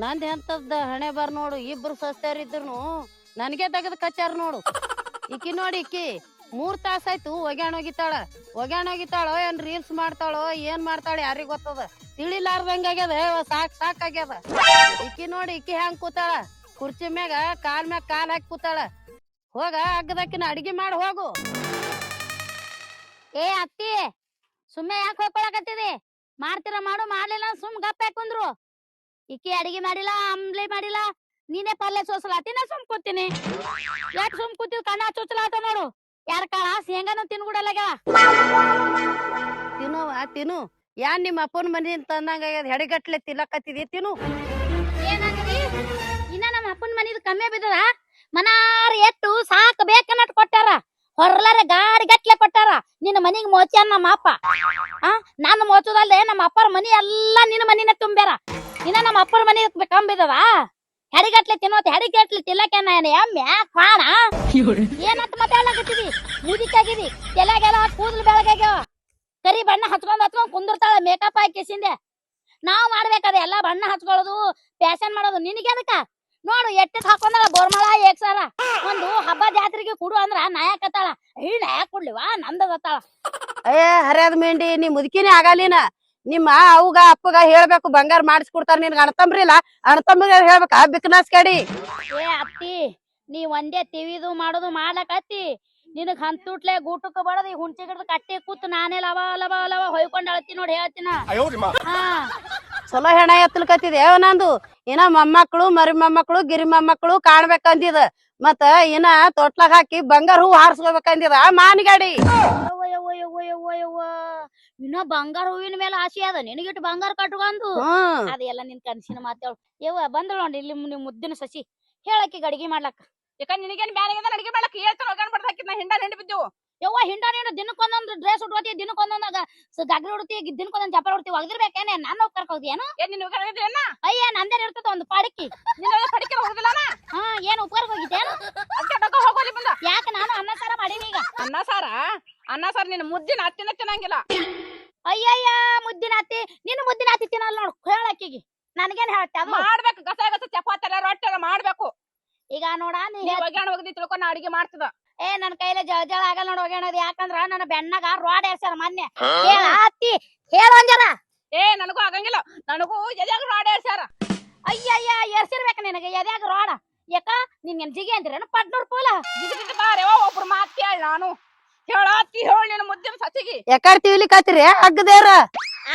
ನಂದ್ ಎಂತದ್ದ ಹಣೆ ಬಾರ್ ನೋಡು ಇಬ್ರು ಸಸ್ತಾರ ಇದ್ರು ನನಗೆ ತೆಗೆದು ಕಚ್ಚಾರ ನೋಡು. ಇಕ್ಕಿ ನೋಡಿ ಇಕ್ಕಿ ಮೂರ್ ತಾಸ ಆಯ್ತು ಒಗ್ಯಾಣ ಹೋಗಿತಾಳ ಒಗ್ಯಾಣ ಹೋಗಿತ್ತಾಳೋ ಏನ್ ರೀಲ್ಸ್ ಮಾಡ್ತಾಳೋ ಏನ್ ಮಾಡ್ತಾಳ ಯಾರಿಗ್ ಗೊತ್ತದ? ತಿಳಿಲಾರ್ದಂಗ ಆಗ್ಯದ ಯವ್ವ, ಸಾಕ್ ಸಾಕ್ ಆಗ್ಯದ ಇಕ್ಕಿ ನೋಡಿ ಇಕ್ಕಿ ಹೆಂಗ್ ಕೂತಾಳ? ಕುರ್ಚಿ ಮ್ಯಾಗ ಕಾಲ್ ಮ್ಯಾಗ ಕಾಲ್ ಹಾಕಿ ಕೂತಾಳ. ಹೋಗ ಅಗ್ಗದಕ್ಕಿನ ಅಡಿಗೆ ಮಾಡಿ ಹೋಗು. ಏ ಅತ್ತಿ ಸುಮ್ಮನೆ ಯಾಕೆ ಹೋಗ್ಕೊಳಕತ್ತಿದಿ? ಮಾಡ್ತೀರ ಮಾಡು ಮಾಡ್ಲಿಲ್ಲ ಸುಮ್ ಗಪ್ಪ ಕುಂದ್ರು? ಇಕ್ಕಿ ಅಡಿಗೆ ಮಾಡಿಲ್ಲ ಅಂಬ್ಲಿ ಮಾಡಿಲ್ಲ ನೀನೇ ಪಲ್ಯ ಸೋಸಲಾತಿನ ಸುಮ್ ಕೂತೀನಿ. ಯಾಕೆ ಸುಮ್ ಕೂತಿದ್ ಕಣ್ಣ ಚುಚ್ಚಲಾತ ನೋಡು. ಯಾರ ಕಾಳ ಶೇಂಗಾನು ತಿನ್ಗುಡಲ್ಲಾಗ ತಿನ್ನುವ ತಿನ್ನು ಯಾನ್ ನಿಮ್ಮ ಅಪ್ಪನ ಮನಿ ತಂದಂಗ ಹೆಡೆಗಟ್ಲೆ ತಿನ್ನಕತ್ತಿದಿ ತಿನ್ನು. ಏನಂದ್ರಿ ಇನ್ನ ನಮ್ಮ ಅಪ್ಪನ ಮನಿದು ಕಮ್ಮಿ ಬಿದ್ದದ? ಮನಾರ ಎಟ್ಟು ಸಾಕ್ ಬೇಕನ್ನಟ್ ಕೊಟ್ಟಾರ. ಹೊರಲಾರ ಗಾಡಿ ಗಟ್ಲೆ ಕೊಟ್ಟಾರ. ನಿನ್ನ ಮನಿಗ್ ಮೋಚ್ಯಾನ ನಮ್ಮ ಅಪ್ಪ. ಆ ನಾನು ಮೋಚದಲ್ದೆ ನಮ್ಮ ಅಪ್ಪರ ಮನಿ ಎಲ್ಲಾ ನಿನ್ನ ಮನಿನ ತುಂಬ್ಯಾರ. ಇನ್ನ ನಮ್ಮ ಅಪ್ಪರ ಮನೆಗೆ ಕಂಬಿದದ ಹೆಡಿಗಟ್ಲೆ ತಿನ್ನೋತ್, ಹೆಡಿಗಟ್ಲೆ ತಿಲ್ಲಕೇನ ಎಮ್ಮೆ, ಕಾಣ? ಏನಂತ ಮಾತಾಡ್ಲಾಕತ್ತಿದಿ ಮುದಿಕಾಗಿದಿ ತಲೆಗೆಲ್ಲ ಕೂದಲು ಬೆಳಗಾಗ್ಯಾವ. ಕರಿ ಬಣ್ಣ ಹಚ್ಕೊಂಡ್ ಹಚ್ಕೊಂಡ್ ಕುಂದಿರ್ತಾಳ ಮೇಕಪ್ ಹಾಕಿಸಿಂದೆ ನಾವ್ ಮಾಡ್ಬೇಕದ ಎಲ್ಲಾ ಬಣ್ಣ ಹಚ್ಕೊಳ್ಳೋದು ಫ್ಯಾಷನ್ ಮಾಡೋದು. ನಿನಗೆ ಅದಕ್ಕ ನೋಡು, ಎಟ್ಟಕ್ ಹಾಕೊಂಡಾಳ ಬೋರ್ಮಳ, ಏಕ್ಸಾರ. ಒಂದು ಹಬ್ಬ ಜಾತ್ರೆಗೆ ಕೊಡು ಅಂದ್ರ ನಾಯಕತ್ತಾಳ ಈ ನಾಯಕ್ ಕೊಡ್ಲಿವಾ? ನಂದದತ್ತಾಳ ಏ, ಹರಿಯದ ಮೇಂಡಿ, ನೀ ಮುದುಕಿನೇ ಆಗಲಿನ ನಿಮ್ಮ ಅವಗ ಅಪ್ಪಗ ಹೇಳ್ಬೇಕು ಬಂಗಾರ ಮಾಡಿಸ್ಕೊಡ್ತಾರ ನಿನ್ಗ ಅಣ್ತಂಬ್ರಿಲ್ಲ ಅಣತಂಬ್ರಿ ಹೇಳ್ಬೇಕ ಬಿಕ್ನಾಸ್ ಕಡಿ. ಏ ಅತ್ತಿ ನೀ ಒಂದೇ ತಿವಿದು ಮಾಡೋದು ಮಾಡ್ಲಕತ್ತಿ ನಿನಗ್ ಹಂತುಟ್ಲೆ ಗೂಟಕ್ ಬಡದ ಹುಂಚಿ ಗಿಡದ ಕಟ್ಟಿ ಕೂತ್ ನಾನೇ ಲವ ಲವ ಲವ ಹೊಯ್ಕೊಂಡ್ ಅಳತಿ ನೋಡಿ ಹೇಳ್ತೀನ. ಹಾ. ಚಲೋ ಹೆಣ ಎತ್ತಲ್ಕತ್ತಿದೆ. ನಂದು ಇನ್ನ ಮೊಮ್ಮಕ್ಳು ಮರಿ ಮೊಮ್ಮಕ್ಳು ಗಿರಿ ಮೊಮ್ಮಕ್ಳು ಕಾಣ್ಬೇಕಂದಿದ. ಮತ್ತ ಇನ್ನ ತೊಟ್ಲಾಗ ಹಾಕಿ ಬಂಗಾರ ಹೂ ಹಾರಿಸ್ಕೋಬೇಕಂದಿದ. ಮಾನಿಗಾಡಿ. ಗಾಡಿ ಯವ್ವ ಯವ್ವ ಯವ್ವ ಯವ್ವ. ಇನ್ನ ಬಂಗಾರ ಹೂವಿನ ಮೇಲೆ ಆಸೆ ಅದ ನಿನಗಿಟ್ಟು ಬಂಗಾರ ಕಟ್ಕೊಂಡು ಹ್ಮ್ ಅದೆಲ್ಲ ನಿನ್ ಕನಸಿನ ಮಾತೇಳು ಯವ್ವ ಬಂದಳು ನೋಡಿ ಇಲ್ಲಿ ನಿಮ್ ಮುದ್ದಿನ ಸಸಿ. ಹೇಳಕ್ಕೆ ಅಡಿಗೆ ಮಾಡ್ಲಕ್ಕ. ಯಾಕ ನಿನಗೇನ್ ಬ್ಯಾನಿಗೆ ಅಡಿಗೆ ಮಾಡಕ್ ಹೇಳ್ತಾನ ಒಗ್ಗರಣೆ ಬಡ್ದು ಹಾಕಿದ್ ನಾ ಹಿಂಡ ಹಿಂಡಿ ಬಿದ್ದೆವು. ಯವ್ವ ಹಿಂಡ ನೀನು ದಿನಕ್ಕೊಂದೊಂದು ಡ್ರೆಸ್ ಉಟ್ಕೋತಿ ದಿನಕ್ಕೊಂದೊಂದಾಗ ಗಗ್ರಿ ಉಡ್ತಿ ದಿನಕ್ಕೊಂದೊಂದು ಚಪ್ಪಲ್ ಉಡ್ತಿ ಒಗದಿರ್ಬೇಕೇನೆ ನಾನು ಕರ್ಕ ಏನು? ಏನ್ ನಿನ್ ಅಯ್ಯ ನಂದೇನ್ ಇರ್ತದ ಒಂದು ಪಾಡಕ್ಕಿ ನಿನ್ನ ಕಡಿಕೆ ಹೋಗುದಿಲ್ಲ ಹಾ ಏನ್ ಉಪಕಾರ ಹೋಗಿದ್ದೇನು ಅದಕ್ಕೆ ಡೊಕ್ಕ ಹೋಗೋಲಿ ಬಂದ. ಯಾಕೆ ನಾನು ಅನ್ನ ಸಾರ ಮಾಡೀನಿ ಈಗ. ಅನ್ನ ಸಾರ? ಅನ್ನ ಸಾರ ನಿನ್ನ ಮುದ್ದಿನ ಹತ್ತಿನ ತಿನ್ನಂಗಿಲ್ಲ. ಅಯ್ಯಯ್ಯ ಮುದ್ದಿನ ಅತ್ತಿ ನಿನ್ನ ಮುದ್ದಿನ ಅತ್ತಿ ತಿನ್ನಲ್ಲ ನೋಡು ಹೇಳಕ್ಕಿಗೆ ನನಗೇನ್ ಹೇಳ್ತೆ ಅದು? ಮಾಡ್ಬೇಕು ಗಸ ಗಸ ಚಪಾತಿ ಎಲ್ಲ ರೊಟ್ಟಿ ಮಾಡ್ಬೇಕು. ಈಗ ನೋಡ ನೀ ಒಗ್ಯಾಣ ಹೋಗದಿ ತಿಳ್ಕೊಂಡ್ ಅಡಿಗೆ ಮಾಡ್ತದ. ಏ ನನ್ ಕೈಲೇ ಜಳ ಜಳ ಆಗಲ್ಲ ನೋಡ್ ಒಗ್ಯಾಣದ ಯಾಕಂದ್ರ ನನ್ನ ಬೆಣ್ಣಗ ರೋಡ್ ಏರ್ಸ್ಯಾರ ಮೊನ್ನೆ. ಹೇಳ ಅತ್ತಿ ಹೇಳು ಏ ನನಗೂ ಆಗಂಗಿಲ್ಲ. ನನಗೂ ಎದ್ಯಾಗ ರಾಡ್ ಏರ್ಸ್ಯಾರ ಅಯ್ಯಯ್ಯ ಎರ್ಸಿರ್ಬೇಕ ನಿನಗೆ ಎದ್ಯಾಗ ರೋಡ ಯಾಕ ನಿನ್ ಜಿಗಿ ಅಂದ್ರೇನು ಪಡ್ನೂರ್ ಪೋಲ? ಜಿಗಿ ಬಾರೆ ಒಬ್ರು ಮಾತ್ ಕೇಳ ನಾನು. ಹೇಳತ್ತಿ ಹೇಳ ನಿನ್ನ ಮುದ್ದಿನ ಸಸಿಗಿ ಯಾಕಡೆ ತಿವಿಲಿಕತ್ತೀರಿ ಅಗ್ಗದೇರ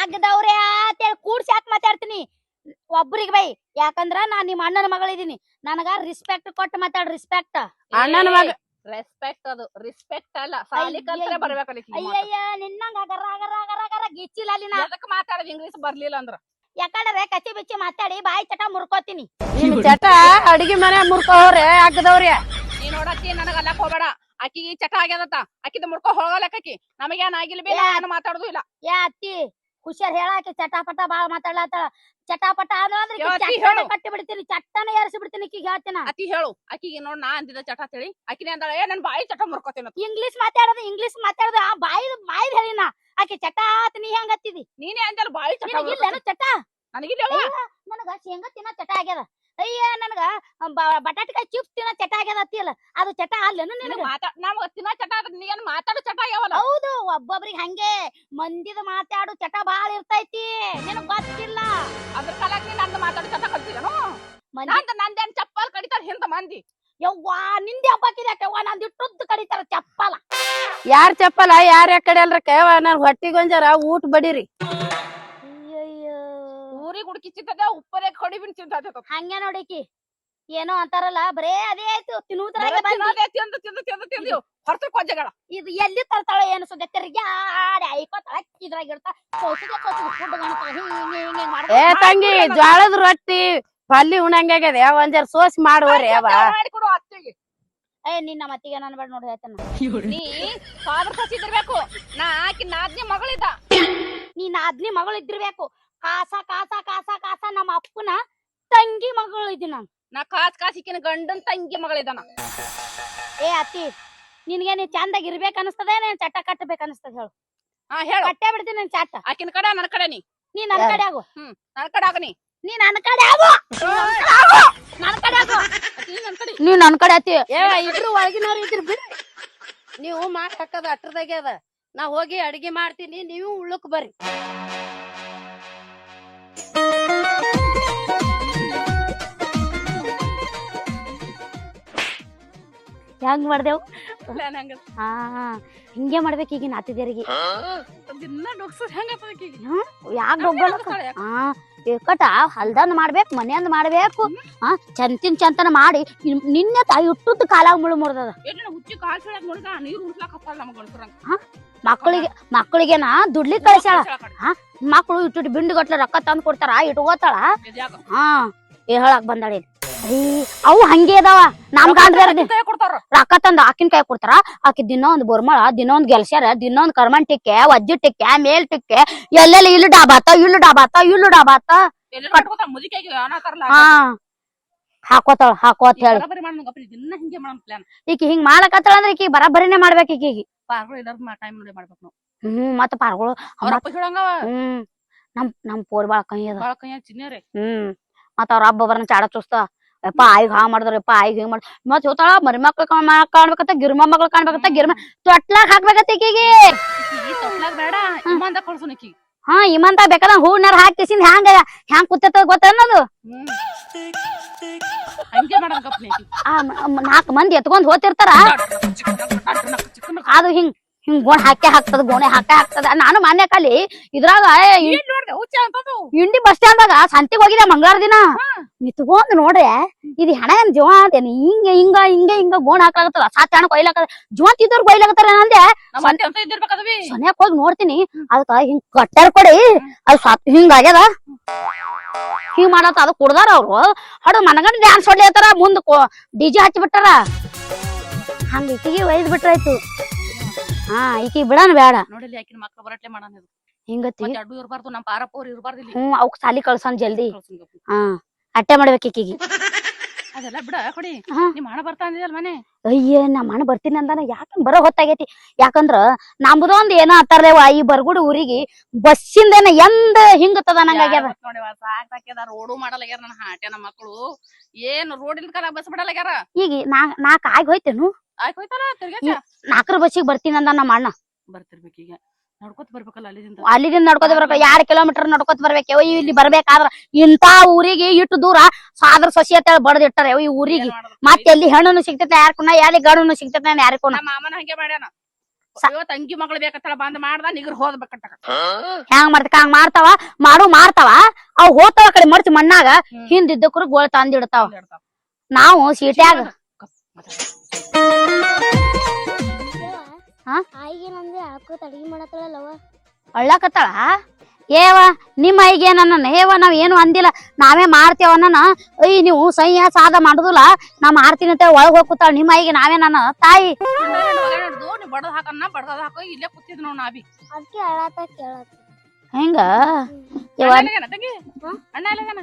ಆಗದವ್ರೆ ಅಂತೇಳಿ ಕೂಡ್ಸಿ ಯಾಕೆ ಮಾತಾಡ್ತೀನಿ. ಒಬ್ರಿಗೆ ಬೈ ಯಾಕಂದ್ರ ನಾ ನಿಮ್ಮ ಅಣ್ಣನ ಮಗಳಿದೀನಿ. ನನಗ ರಿಸ್ಪೆಕ್ಟ್ ಕೊಟ್ಟು ಮಾತಾಡ್ ರಿಸ್ಪೆಕ್ಟ್ ಅಣ್ಣನ ಮಗ ರೆಸ್ಪೆಕ್ಟ್ ಅದು. ರಿಸ್ಪೆಕ್ಟ್ ಅಲ್ಲ. ಸಾಲಿ ಕಲ್ತ್ರೆ ಅಯ್ಯಯ್ಯ. ಬರ್ಬೇಕಲ್ಲ ಅಯ್ಯಯ್ಯ ನಿನ್ನಂಗ ಅಗರ ಅಗರ ಅಗರ ಅಗರ ಗಿಚ್ಚಿಲ್ಲ ಅಲ್ಲಿ ನಾ. ಅದಕ್ಕೆ ಮಾತಾಡೋದು ಇಂಗ್ಲಿಷ್ ಬರ್ಲಿಲ್ಲ ಅಂದ್ರ? ಯಾಕಂದ್ರೆ ಕಚ್ಚಿ ಬಿಚ್ಚಿ ಮಾತಾಡಿ ಬಾಯಿ ಚಟ ಮುರ್ಕೋತೀನಿ. ನಿಮ್ ಚಟ ಅಡಿಗೆ ಮನೆ ಮುರ್ಕೋವ್ರೆ ಅಗ್ಗದವ್ರಿ. ನೀ ನೋಡತ್ತಿ ನನಗ ಅಲ್ಲಕ್ ಹೋಗ್ಬೇಡ. ಆಕಿಗೆ ಚಟ ಆಗ್ಯದತ್ತ ಆಕಿದ ಮುಡ್ಕೊ ಹೋಗಲಕ್ಕಿ ನಮಗೇನ್ ಆಗಿಲ್ಲ ಬಿ. ನಾನು ಮಾತಾಡುದು ಇಲ್ಲ. ಯಾ ಅತ್ತಿ ಹುಷಾರ್ ಹೇಳಾಕಿ ಚಟಾಪಟ ಬಾಳ ಮಾತಾಡ್ಲತ್ತಾಳ. ಚಟಾಪಟ ಅಂದ್ರೆ. ಕಟ್ಟಿ ಬಿಡ್ತೀನಿ ಚಟ್ಟನ ಏರಿಸಿ ಬಿಡ್ತೀನಿ ಈಕಿಗೆ ಹೇಳ್ತೀನ. ಅತಿ ಹೇಳು. ಆಕಿಗೆ ನೋಡ್ ನಾ ಅಂದಿದ್ದ ಚಟ ತಿಳಿ. ಆಕಿನ ಅಂದಾಳ ಏ ನನ್ ಬಾಯಿ ಚಟ ಮುರ್ಕೋತೇನ ಇಂಗ್ಲಿಷ್ ಮಾತಾಡೋದು ಇಂಗ್ಲಿಷ್ ಮಾತಾಡೋದು ಆ ಬಾಯಿ ಬಾಯಿ ಹೇಳಿನ. ಆಕಿ ಚಟ ಆತ ನೀ ಹೆಂಗ ಹತ್ತಿದಿ ನೀನೇ ಅಂದಲ್ಲ ಬಾಯಿ ಚಟ ನಿನಗಿಲ್ಲೇನು ಚಟ? ನನಗಿಲ್ಲ ನನಗ ಶೇಂಗಾ ತಿನ್ನ ಚಟ ಆಗ್ಯದ. ಅಯ್ಯ ನನಗ ಬಟಾಟಿಕಾಯಿ ಚಿಪ್ಸ್ ತಿನ್ನೋ ಚಟ ಆಗ್ಯದ ಅತ್ತಿಯಲ್ಲ ಅದು ಚಟ ಅಲ್ಲೇನು ನಿನಗ? ಮಾತಾ ನಮ್ಗ ತಿನ್ನ ಚಟ ಅದ ನೀನ್ ಮಾತಾಡು ಚಟ ಆಗ್ಯಾವಲ್ಲ. ಹೌದು ಒಬ್ಬೊಬ್ರಿಗೆ ಹಂಗೆ ಮಂದಿದ ಮಾತಾಡು ಚಟ ಬಾಳ ಇರ್ತೈತಿ ನಿನಗ್ ಗೊತ್ತಿಲ್ಲ? ಅದ್ರ ಕಾಲಾಗ ನೀನ್ ನಂದು ಮಾತಾಡು ಚಟ ಕಲ್ತಿದೇನು? ನಂದ ನಂದು ನಂದೇನ್ ಚಪ್ಪಲ್ ಕಡಿತಾರ ಹಿಂದ ಮಂದಿ? ಯವ್ವಾ ನಿಂದೆ ಹಬ್ಬಕ್ಕಿದ್ಯಾಕವ್ವ ನಂದು ಇಟ್ಟುದ್ದು ಕಡಿತಾರ ಚಪ್ಪಲ. ಯಾರ್ ಚಪ್ಪಲ? ಯಾರ ಯಾಕಡೆ ಅಲ್ರ ಕೈವ ನನ್ ಹೊಟ್ಟಿಗೊಂಜರ ಊಟ ಬಡಿರಿ. ಹುಡುಕಿ ಚಿಂತದ ಉಪ್ಪರೆ ಕೊಡಿಬಿನ್ ಚಿಂತದ ಹಂಗೆ ನೋಡಿಕಿ ಏನೋ ಅಂತಾರಲ್ಲ ಬರೇ ಅದೇ ಆಯ್ತು ತಿನ್ನುವುದ್ರಾಗೆ ಬಂದಿ ತಿಂದು ತಿಂದು ತಿಂದು ತಿಂದು ಹೊರತು ಇದು ಎಲ್ಲಿ ತರ್ತಾಳ ಏನು ಸುದ್ದಿ ತೆರಿಗೆ ಆಡಿ ಐಕೋತಾಳ ಇದ್ರಾಗ ಇರ್ತಾಳ ಕೊಸುಗೆ ಕೊಸುಗೆ ಫುಡ್ ಕಾಣ್ತಾಳ ಹಿಂಗ್ ಹಿಂಗ್ ಹಿಂಗ್ ಹಿಂಗ್ ಮಾಡ್ತಾಳ. ಏ ತಂಗಿ ಜ್ವಾಳದ ರೊಟ್ಟಿ ಪಲ್ಲಿ ಉಣಂಗಾಗ್ಯದ ಒಂಜರ ಸೋಸ್ ಮಾಡುವರಿ ಅವ ಮಾಡಿಕೊಡು ಅತ್ತಿಗೆ. ಏ ನಿನ್ನ ಮತ್ತಿಗೆ ನಾನು ಬೇಡ ನೋಡಿ ಹೇಳ್ತೇನೆ ನೀ ಫಾದರ್ ಸಸಿದಿರ್ಬೇಕು ನಾ ಆಕಿ ನಾದ್ನಿ ಮಗಳಿದ್ದ. ನೀನ್ ಅದ್ನಿ ಮಗಳು ಇದ್ದಿರ್ಬೇಕು ಕಾಸ ಇದ್ದೀನಿ? ನಾನು ನಾ ಕಾಸ್ ಕಾಸಿಕ್ಕಿನ ಗಂಡನ್ ತಂಗಿ ಮಗಳಿದ್ದಾನ ಏ ಅತ್ತಿ ನಿನ್ಗೆ ನೀ ಚಂದಾಗಿ ಇರ್ಬೇಕು ಅನಿಸ್ತದೆ ನೀನ್ ಚಟ್ಟ ಕಟ್ಟಬೇಕು ಅನಿಸ್ತದ ಹೇಳು? ಹಾ ಹೇಳು. ಕಟ್ಟೆ ಬಿಡ್ತೀನಿ ನನ್ ಚಟ್ಟ. ಆಕಿನ ಕಡೆ ನನ್ನ ಕಡೆ ನೀ. ನೀ ನನ್ನ ಕಡೆ ಆಗು. ಹ್ಮ್ ನನ್ನ ಕಡೆ ಆಗು ನೀ. ನನ್ನ ಕಡೆ ಆಗು. ನನ್ನ ಕಡೆ ಆಗು. ಆಕಿ ನನ್ ಕಡೆ. ನೀ ನನ್ನ ಕಡೆ ಅತ್ತಿ. ಏ ಇಬ್ರು ಒಳಗಿನವ್ರು ಇದ್ರಿ ಬಿಡು. ನೀವು ಮಾಡಿ ಹಾಕದ ಅಟ್ರದಾಗೆ ಅದ. ನಾ ಹೋಗಿ ಅಡಿಗೆ ಮಾಡ್ತೀನಿ ನೀವು ಉಳ್ಳಕ್ ಬರ್ರಿ. ಹೆಂಗ್ ಮಾಡ್ದೇವ್? ಪ್ಲಾನ್ ಹಂಗ. ಹಾ ಹಿಂಗೆ ಮಾಡ್ಬೇಕು ಈಗಿನ ಅತಿಥಿಯರಿಗೆ. ದಿನ ಆಕಿಗೆ ಯಾಕ ಹಾ ಹೊಲ್ದಂದ್ ಮಾಡ್ಬೇಕು ಮನೆಯಂದ್ ಮಾಡ್ಬೇಕು ಹಾ ಚಂತಿನ ಚಂತನ ಮಾಡಿ ನಿನ್ನೆ ತಾಯಿ ಇಟ್ಟುದ್ ಕಾಲಾಗ ಮುಳು ಮುರ್ದದ. ಏನ ಹುಚ್ಚಿ ಕಾಲ್ ಸೆಳಕ್ ನೋಡಿದ ನೀರ್ ಉಡ್ಸ್ಲಾಕ್ ಹತ್ತಲ್ಲ ನಮಗ್ ಗಂಡ್ಸ್ರಂಗ. ಮಕ್ಕಳಿಗೆ ಮಕ್ಕಳಿಗೆನ ದುಡ್ಲಿ ಕಳ್ಸ್ಯಾಳ. ಮಕ್ಕಳು ಇಟ್ಟು ಬಿಂಡ್ ಗಟ್ಲೆ ರೊಕ್ಕ ತಂದ್ ಕೊಡ್ತಾರ ಇಟ್ಕೋತಾಳ? ಹಾ ಏ ಹೇಳಕ್ ಬಂದಾಳಿ ಅವು ಹಂಗೆ ಅದಾವ. ನಮ್ ಗಂಡ್ರ ಆಕಿನ್ ಕೈಯಾಗ್ ಕೊಡ್ತಾರ. ರೊಕ್ಕ ತಂದ್ ಆಕಿನ ಕೈ ಕೊಡ್ತಾರ. ಆಕಿ ದಿನ ಒಂದ್ ಬೋರ್ಮಳ ದಿನ ಒಂದ್ ಗೆಲ್ಸ್ಯಾರ ದಿನ ಒಂದ್ ಕರ್ಮಣ್ ಟಿಕ್ಕೆ ವಜ್ಜಿ ಟಿಕ್ಕೆ ಮೇಲ್ ಟಿಕ್ಕೆ ಎಲ್ಲೆಲ್ಲಿ ಇಲ್ಲು ಡಾಬಾತ ಇಲ್ಲು ಡಾಬಾತ ಇಲ್ಲು ಡಾಬಾತ. ಹಾ. ಹಾಕೋತಾಳ ಹಾಕೋ ಅಂತ ಹೇಳಿ. ಈಕಿ ಹಿಂಗ್ ಮಾಡಕತ್ತಾಳ ಅಂದ್ರೆ ಈಕಿ ಬರಬರಿನೇ ಮಾಡ್ಬೇಕ ಈಕಿಗೆ ಹ್ಮ್ ಮತ್ತ ಪಾರ್ಗಳು ಹ್ಮ್ ನಮ್ ನಮ್ ಪೋರ್ ಬಾಳ ಕೈ ಅದ. ಹ್ಮ್ ಮತ್ತ ಅವ್ರ ಹಬ್ಬ ಬರ್ನ ಚಾಡ ಚೂಸ್ತ. ಯಪ್ಪ ಆಯ್ಗ ಹಾ ಮಾಡಿದ್ರಪ್ಪ ಆಯ್ಗ ಹಿಂಗ್ ಮಾಡ್ ಮತ್ ಹೋತಾಳ ಮರಿ ಮಕ್ಳು ಕಾಣ್ಬೇಕತ್ತ ಗಿರ್ಮ ಮಕ್ಳು ಕಾಣ್ಬೇಕತ್ತ ಗಿರ್ಮ ತೊಟ್ಲಾಗ ಹಾಕ್ಬೇಕತ್ತ ಈಕಿಗೆ. ಬೇಡ ಇಮ್ಮಂದ ಕಳ್ಸು ನಿಕ್ಕಿ ಹಾ ಇಮಂತ ಬೇಕಾದ ಹೂವಿನಾರ ಹಾಕಿಸಿಂದ ಹ್ಯಾಂಗ ಹ್ಯಾಂಗ್ ಕೂತೈತ ಗೊತ್ತನ್ನೋದು ನಾಲ್ಕು ಮಂದಿ ಎತ್ಕೊಂಡ್ ಹೋತಿರ್ತಾರ ಅದು ಹಿಂಗ್ ಹಿಂಗ್ ಗೋಣ ಹಾಕೆ ಹಾಕ್ತದ ಗೋಣೆ ಹಾಕೆ ಹಾಕ್ತದ ನಾನು ಮಾನ್ಯ ಕಾಲಿ ಇದ್ರಾಗ ಇಂಡಿ ಬಸ್ ಸ್ಟ್ಯಾಂಡ್ದಾಗ ಸಂತಿಗ್ ಹೋಗಿದ್ದೆ ಮಂಗಳವಾರ ದಿನ? ನಿತ್ಕೊಂಡ್ ನೋಡ್ರೆ ಇದ್ ಹಣ ಏನ್ ಜೀವ ಅಂತೇನಿ ಹಿಂಗ ಹಿಂಗ ಹಿಂಗ ಹಿಂಗ ಗೋಣ ಹಾಕಾಗತ್ತದ ಸಾತ್ ಹಣ ಕೊಯ್ಲಾಕ ಜೀವ ತಿದ್ದವ್ರು ಕೊಯ್ಲಾಗತ್ತಾರ ನಂದೆ. ಸೊನ್ಯಾಕ್ ಹೋಗಿ ನೋಡ್ತೀನಿ. ಅದಕ್ಕ ಹಿಂಗ್ ಕಟ್ಟಾರ ಕೊಡಿ. ಅದ್ ಸತ್ ಹಿಂಗ ಆಗ್ಯದ. ಹಿಂಗ್ ಮಾಡತ್ತ ಅದು ಕುಡ್ದಾರ ಅವ್ರು. ಹಡ ಮನಗಂಡ್ ಡ್ಯಾನ್ಸ್ ಹೊಡ್ಲಿತ್ತಾರ ಮುಂದ್ ಡಿಜೆ ಹಚ್ಚಿ ಬಿಟ್ಟಾರ ಹಂಗ ಇಟ್ಟಿಗೆ ಒಯ್ದ್ ಬಿಟ್ರಾಯ್ತು. ಹಾ ಈಕಿ ಬಿಡಾನ ಬೇಡ ನೋಡಿಲ್ಲ ಯಾಕಿನ ಮಕ್ಳು ಬರಟ್ಲೆ ಮಾಡಾನ ಇದು. ಹಿಂಗತಿ? ಮತ್ತೆ ಅಡ್ಡು ಇರ್ಬಾರ್ದು ನಮ್ಮ ಪಾರಪ್ಪ ಅವ್ರು ಇರ್ಬಾರ್ದು ಇಲ್ಲಿ. ಹ್ಮ್ ಅವಕ್ ಸಾಲಿ ಕಳ್ಸನ್ ಜಲ್ದಿ. ಹಾ ಅಟ್ಟೆ ಮಾಡ್ಬೇಕು ಈಕಿಗೆ. ಅದೆಲ್ಲ ಬಿಡ ಕೊಡಿ. ಹಾ. ಹಣ ಬರ್ತಾ ಮನೆ? ಅಯ್ಯ ನಮ್ಮ ಅಣ್ಣ ಬರ್ತೀನಿ ಅಂದಾನ ಯಾಕ ಬರೋ ಹೊತ್ತಾಗೈತಿ? ಯಾಕಂದ್ರ ನಮ್ದೊಂದ್ ಏನೋ ಅತ್ತಾರ್ದೇವ ಈ ಬರ್ಗುಡಿ ಊರಿಗೆ ಬಸ್ಸಿಂದೇನ ಎಂದ ಹಿಂಗತ್ತದ ನಂಗಾಗ್ಯದ ನೋಡಿ ರೋಡು ಮಾಡಲಾಗ್ಯಾರ ನನ್ನ ಹಾಟ್ಯ ನಮ್ಮ ಮಕ್ಕಳು ಏನ್ ರೋಡ್ ಇಲ್ದ ಕಲ ಬಸ್ ಬಿಡಲಾಗ್ಯಾರ? ಈಗ ನಾ ನಾಕ್ ಆಗಿ ಹೋಯ್ತೇನು. ಆಯ್ತು ಹೋಯ್ತಲ್ಲ ತಿರ್ಗಾಚ ನಾಲ್ಕರ ಬಸ್ಸಿಗೆ ಬರ್ತೀನಿ ಅಂದ ನಮ್ಮ ಅಣ್ಣ. ಬರ್ತಿರ್ಬೇಕು ಈಗ. ನಡ್ಕೊತ ಬರ್ಬೇಕಲ್ಲ ಅಲ್ಲಿದಿಂದ? ಅಲ್ಲಿದಿಂದ ನಡ್ಕೋತ ಬರ್ಬೇಕು. ಎರಡ್ ಕಿಲೋಮೀಟರ್ ನಡ್ಕೋತ ಬರ್ಬೇಕು. ಇಲ್ಲಿ ಬರ್ಬೇಕಾದ್ರ ಇಂತ ಊರಿಗೆ ಇಟ್ಟು ದೂರ ಸಾದ್ರ ಸಸಿ ಅಂತ ಬಡದ್ ಇಟ್ಟಾರ. ಈ ಊರಿಗೆ? ಮತ್ತೆ ಎಲ್ಲಿ ಹೆಣ್ಣು ಸಿಗ್ತೈತೆ ಯಾರ್ಕುನ ಎಲ್ಲಿ ಗಂಡು ಸಿಗ್ತೈತೆ ನಾನು ನಮ್ಮ ಮಾಮನ ಹಂಗೆ ಮಾಡ್ಯಾನ. ತಂಗಿ ಮಗಳು ಬೇಕತ್ತಳ ಬಂದ್ ಮಾಡ್ದ ನಿಗ್ರ ಹೋದ್ಬೇಕಂತ ಹೆಂಗ್ ಮಾಡ್ತಕ ಹಂಗ್ ಮಾಡ್ತಾವ? ಮಾಡು ಮಾಡ್ತಾವ. ಅವ್ ಹೋತಾವ ಕಡೆ ಮರ್ತಿ ಮಣ್ಣಾಗ. ಹಿಂದಿದ್ದಕ್ರು ಗೋಳ್ ತಂದಿಡ್ತಾವ. ನಾವು ಸೀಟ್ಯಾಗ ಹಾ? ಆಯಿಗೆ ನಂದೆ ಹಾಕೋತ ಅಡಿಗೆ ಮಾಡತ್ತಳಲ್ಲವ ಅಳ್ಳಕತ್ತಾಳ? ಏವ ನಿಮ್ಮ ಐಗೆ ನನ್ನ ಏವ ನಾವ್ ಏನು ಅಂದಿಲ್ಲ. ನಾವೇ ಮಾಡ್ತೇವ ನನ್ನ ಅಯ್ಯ ನೀವು ಸಹ್ಯ ಸಾದ ಮಾಡುದಿಲ್ಲ. ನಾ ಮಾಡ್ತೀನಿ ಅಂತ ಒಳಗ್ ಹೋಗ್ತಾಳ ನಿಮ್ಮ ಐಗೆ ನಾವೇ ನನ್ನ ತಾಯಿ. ಹಿಡ್ದು ನೀವ್ ಬಡದ್ ಹಾಕನ್ನ ಬಡದ ಹಾಕೋ ಇಲ್ಲೇ ಕೂತಿದ್ ನೋಡ್ ನಾವಿ ಅದಕ್ಕೆ ಅಳಾತ ಕೇಳತ್ತ ಹೆಂಗ? ಯವ್ವ, ಅಣ್ಣ ಅಣ್ಣ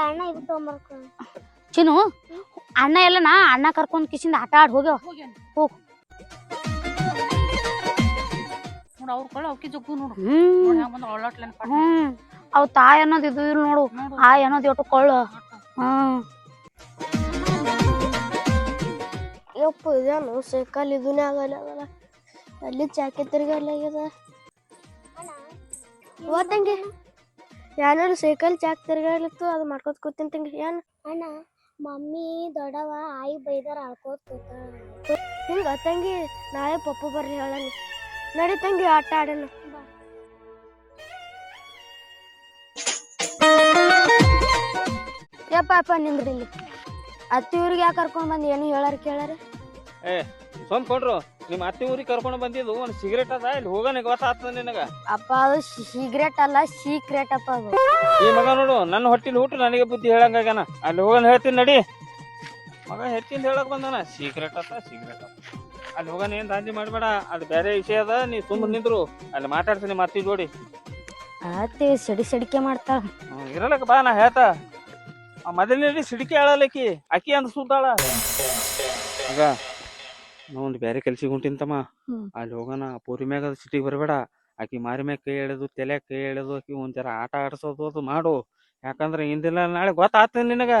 ಅಣ್ಣ ಇದು ಚಿನ್ನು ಅಣ್ಣ ಎಲ್ಲನ ಅಣ್ಣ ಕರ್ಕೊಂಡ್ ಕಿಸಿಂದ ಆಟ ಆಡ್ ಹೋಗ್ಯಾವ. ಹೋಗ್. ನೋಡ್ ಅವ್ರ ಕೊಳ್ಳ ಅವಕಿ ಜಗ್ಗು ನೋಡು. ಹ್ಮ್. ಹ್ಮ್. ಅವ್ ತಾಯಿ ಅನ್ನೋದು ಇದು ಇಲ್ಲ ನೋಡು. ಆ ಅನ್ನೋದು ಎಟ್ಟು ಕೊಳ್ಳ. ಹ್ಮ್. ಯಪ್ಪ ಇದೇನು ಸೈಕಲ್ ಇದನ್ನೇ ಆಗಲ್ಲ ಆಗಲ್ಲ ಅಲ್ಲಿ ಚಾಕೆ ತಿರ್ಗಲ್ಲಾಗ್ಯದ ಓ ತಂಗಿ ಯಾರು ಸೈಕಲ್ ಚಾಕ್ ತಿರ್ಗಾಡ್ಲಿತ್ತು ಅದು ಮಾಡ್ಕೋತ ಕೂತೀನಿ ತಂಗಿ. ಏನ್? ಅಣ್ಣ ಮಮ್ಮಿ ದೊಡ್ಡವ ಆಯಿ ಬೈದಾರ ಆಳ್ಕೋತ ಕೂತಾಳ. ಹಿಂಗ ತಂಗಿ ನಾಳೆ ಪಪ್ಪ ಬರ್ಲಿ ಹೇಳನಿ. ನಡಿ ತಂಗಿ ಆಟ ಆಡೋಣ ಯಪ್ಪ ಅಪ್ಪ ನಿಂದ್ರಿ ಇಲ್ಲಿ. ಅತ್ತಿ ಊರಿಗೆ ಯಾಕೆ ಕರ್ಕೊಂಡ್ ಬಂದು? ಏನು ಹೇಳಾರ ಕೇಳಾರ? ಸ್ವಂತ ಕೊಡ್ರು. ನಿಮ್ಮ ಅತ್ತೆ ಊರಿಗೆ ಕರ್ಕೊಂಡು ಬಂದಿದ್ದು ಒಂದು ಸಿಗರೇಟ್ ಅದ? ಇಲ್ಲಿ ಹೋಗೋಣ ಗೊತ್ತಾಗ್ತದ ನಿನಗ? ಅಪ್ಪ ಅದು ಸಿಗರೇಟ್ ಅಲ್ಲ ಸೀಕ್ರೆಟ್ ಅಪ್ಪ ಅದು. ಈ ಮಗ ನೋಡು ನನ್ನ ಹೊಟ್ಟಿಲಿ ಹುಟ್ಟು ನನಗೆ ಬುದ್ಧಿ ಹೇಳಂಗಾಗ್ಯಾನ. ಅಲ್ಲಿ ಹೋಗೋಣ ಹೇಳ್ತೀನಿ ನಡಿ. ಮಗ ಹೆಚ್ಚಿಂದ ಹೇಳಕ್ ಬಂದಾನ ಸೀಕ್ರೆಟ್ ಅತ್ತ ಸೀಕ್ರೆಟ್ ಅತ್ತ ಅಲ್ಲಿ ಹೋಗೋಣ ಏನ್ ದಾಂಜಿ ಮಾಡಬೇಡ ಅದು ಬೇರೆ ವಿಷಯ ಅದ ನೀ ಸುಮ್ಮನೆ ನಿಂದ್ರು. ಅಲ್ಲಿ ಮಾತಾಡ್ತೀನಿ ಮತ್ತೆ ಜೋಡಿ. ಅತ್ತಿ ಸಿಡಿ ಸಿಡಿಕೆ ಮಾಡ್ತಾ. ಹ್ಮ್, ಇರಲಕ್ಕ ಬಾ ನಾ ಹೇಳ್ತ. ಆ ಮೊದಲನೇ ಸಿಡಿಕೆ ಹೇಳಲಕ್ಕಿ ಅಕ್ಕಿ ಅಂದ್ ಸುದ್ದಾಳ. ಮಗ ಒಂದ್ ಬೇರೆ ಕೆಲ್ಸಿಗೆ ಹೊಂಟಿಂತಮ್ಮ ಹ್ಮ್. ಅಲ್ಲಿ ಹೋಗೋಣ ಪೂರಿ ಮ್ಯಾಗ ಸಿಟಿಗೆ ಬರಬೇಡ. ಆಕಿ ಮಾರಿ ಮ್ಯಾಗ ಕೈ ಎಳೆದು ತಲೆ ಕೈ ಎಳೆದು ಆಕಿ ಒಂಥರ ಆಟ ಆಡ್ಸೋದು ಅದು ಮಾಡು. ಯಾಕಂದ್ರೆ ಇಂದಿಲ್ಲ ನಾಳೆ ಗೊತ್ತಾತ ನಿನಗ.